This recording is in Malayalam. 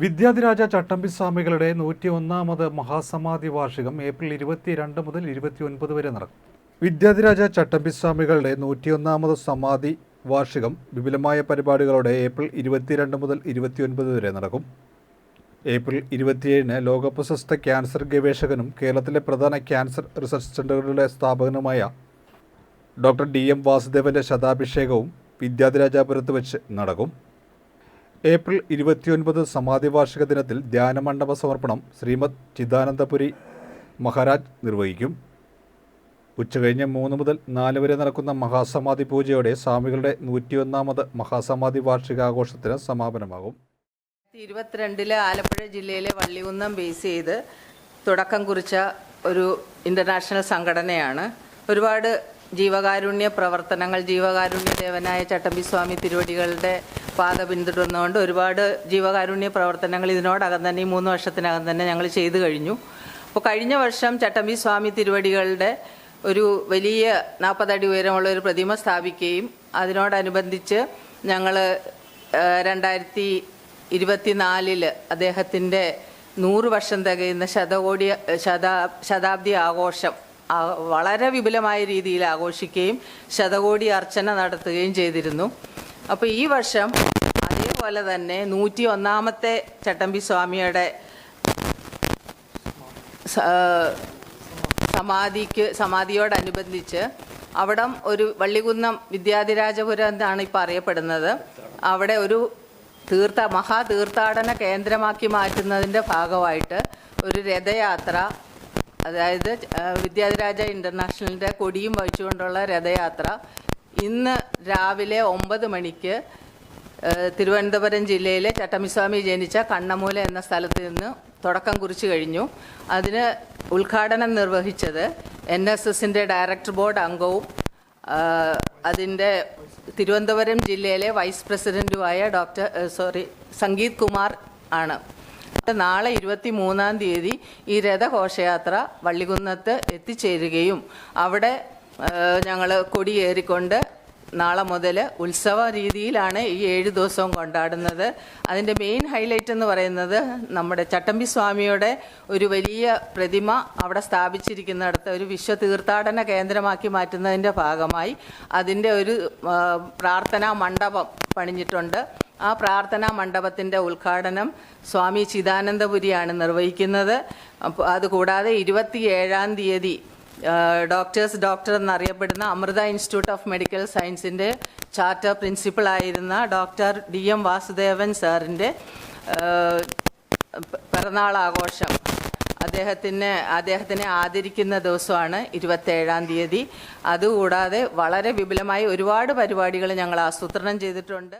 വിദ്യാധിരാജ ചട്ടമ്പി സ്വാമികളുടെ നൂറ്റി ഒന്നാമത് മഹാസമാധി വാർഷികം ഏപ്രിൽ ഇരുപത്തിരണ്ട് മുതൽ ഇരുപത്തിയൊൻപത് വരെ നടക്കും. വിദ്യാധിരാജ ചട്ടമ്പി സ്വാമികളുടെ നൂറ്റിയൊന്നാമത് സമാധി വാർഷികം വിപുലമായ പരിപാടികളോടെ ഏപ്രിൽ ഇരുപത്തിരണ്ട് മുതൽ ഇരുപത്തിയൊൻപത് വരെ നടക്കും. ഏപ്രിൽ ഇരുപത്തിയേഴിന് ലോകപ്രശസ്ത ക്യാൻസർ ഗവേഷകനും കേരളത്തിലെ പ്രധാന ക്യാൻസർ റിസർച്ച് സെന്ററുകളുടെ സ്ഥാപകനുമായ ഡോക്ടർ ഡി എം വാസുദേവന്റെ ശതാഭിഷേകവും വിദ്യാധിരാജാപുരത്ത് വെച്ച് നടക്കും. ഏപ്രിൽ ഇരുപത്തിയൊൻപത് സമാധി വാർഷിക ദിനത്തിൽ ധ്യാനമണ്ഡപ സമർപ്പണം ശ്രീമദ് ചിദാനന്ദപുരി മഹാരാജ് നിർവഹിക്കും. ഉച്ചകഴിഞ്ഞ് മൂന്ന് മുതൽ നാല് വരെ നടക്കുന്ന മഹാസമാധി പൂജയോടെ സ്വാമികളുടെ നൂറ്റിയൊന്നാമത് മഹാസമാധി വാർഷികാഘോഷത്തിന് സമാപനമാകും. ഇരുപത്തിരണ്ടിൽ ആലപ്പുഴ ജില്ലയിലെ വള്ളികുന്നം ബേസ് ചെയ്ത് തുടക്കം കുറിച്ച ഒരു ഇന്റർനാഷണൽ സംഘടനയാണ്. ഒരുപാട് ജീവകാരുണ്യ പ്രവർത്തനങ്ങൾ ജീവകാരുണ്യ ദേവനായ ചട്ടമ്പി സ്വാമി തിരുവടികളുടെ പാത പിന്തുടർന്നുകൊണ്ട് ഒരുപാട് ജീവകാരുണ്യ പ്രവർത്തനങ്ങൾ ഇതിനോടകം തന്നെ ഈ മൂന്ന് വർഷത്തിനകം തന്നെ ഞങ്ങൾ ചെയ്തു കഴിഞ്ഞു. അപ്പോൾ കഴിഞ്ഞ വർഷം ചട്ടമ്പി സ്വാമി തിരുവടികളുടെ ഒരു വലിയ നാൽപ്പതടി ഉയരമുള്ള ഒരു പ്രതിമ സ്ഥാപിക്കുകയും അതിനോടനുബന്ധിച്ച് ഞങ്ങൾ രണ്ടായിരത്തി ഇരുപത്തിനാലിൽ അദ്ദേഹത്തിന്റെ നൂറ് വർഷം തികയുന്ന ശതകോടി ശതാ ശതാബ്ദി ആഘോഷം വളരെ വിപുലമായ രീതിയിൽ ആഘോഷിക്കുകയും ശതകോടി അർച്ചന നടത്തുകയും ചെയ്തിരുന്നു. അപ്പോൾ ഈ വർഷം അതേപോലെ തന്നെ നൂറ്റി ഒന്നാമത്തെ ചട്ടമ്പി സ്വാമിയുടെ സമാധിക്ക് സമാധിയോടനുബന്ധിച്ച് അവിടം ഒരു വള്ളികുന്നം വിദ്യാധിരാജപുരം എന്നാണ് ഇപ്പോൾ അറിയപ്പെടുന്നത്. അവിടെ ഒരു തീർത്ഥ മഹാതീർത്ഥാടന കേന്ദ്രമാക്കി മാറ്റുന്നതിന്റെ ഭാഗമായിട്ട് ഒരു രഥയാത്ര അതായത് വിദ്യാധിരാജ ഇന്റർനാഷണലിന്റെ കൊടിയും വഹിച്ചുകൊണ്ടുള്ള രഥയാത്ര ഇന്ന് രാവിലെ ഒമ്പത് മണിക്ക് തിരുവനന്തപുരം ജില്ലയിലെ ചട്ടമ്പിസ്വാമി ജനിച്ച കണ്ണമൂല എന്ന സ്ഥലത്ത് നിന്ന് തുടക്കം കുറിച്ചു കഴിഞ്ഞു. അതിന് ഉദ്ഘാടനം നിർവഹിച്ചത് എൻ എസ് എസിന്റെ ഡയറക്ടർ ബോർഡ് അംഗവും അതിന്റെ തിരുവനന്തപുരം ജില്ലയിലെ വൈസ് പ്രസിഡന്റുമായ ഡോക്ടർ സോറി സംഗീത് കുമാർ ആണ്. നാളെ ഇരുപത്തി മൂന്നാം തീയതി ഈ രഥഘോഷയാത്ര വള്ളികുന്നത്ത് എത്തിച്ചേരുകയും അവിടെ ഞങ്ങൾ കൊടിയേറിക്കൊണ്ട് നാളെ മുതൽ ഉത്സവ രീതിയിലാണ് ഈ ഏഴ് ദിവസവും കൊണ്ടാടുന്നത്. അതിന്റെ മെയിൻ ഹൈലൈറ്റ് എന്ന് പറയുന്നത് നമ്മുടെ ചട്ടമ്പി സ്വാമിയുടെ ഒരു വലിയ പ്രതിമ അവിടെ സ്ഥാപിച്ചിരിക്കുന്നിടത്ത് ഒരു വിശ്വ തീർത്ഥാടന കേന്ദ്രമാക്കി മാറ്റുന്നതിന്റെ ഭാഗമായി അതിന്റെ ഒരു പ്രാർത്ഥനാ മണ്ഡപം പണിഞ്ഞിട്ടുണ്ട്. ആ പ്രാർത്ഥനാ മണ്ഡപത്തിന്റെ ഉദ്ഘാടനം സ്വാമി ചിദാനന്ദപുരിയാണ് നിർവഹിക്കുന്നത്. അതുകൂടാതെ ഇരുപത്തി ഏഴാം തീയതി ഡോക്ടേഴ്സ് ഡോക്ടർ എന്നറിയപ്പെടുന്ന അമൃത ഇൻസ്റ്റിറ്റ്യൂട്ട് ഓഫ് മെഡിക്കൽ സയൻസിന്റെ ചാർട്ടർ പ്രിൻസിപ്പൾ ആയിരുന്ന ഡോക്ടർ ഡി എം വാസുദേവൻ സാറിന്റെ പിറന്നാൾ ആഘോഷം അദ്ദേഹത്തിന് അദ്ദേഹത്തിനെ ആദരിക്കുന്ന ദിവസമാണ് ഇരുപത്തേഴാം തീയതി. അതുകൂടാതെ വളരെ വിപുലമായി ഒരുപാട് പരിപാടികൾ ഞങ്ങൾ ആസൂത്രണം ചെയ്തിട്ടുണ്ട്.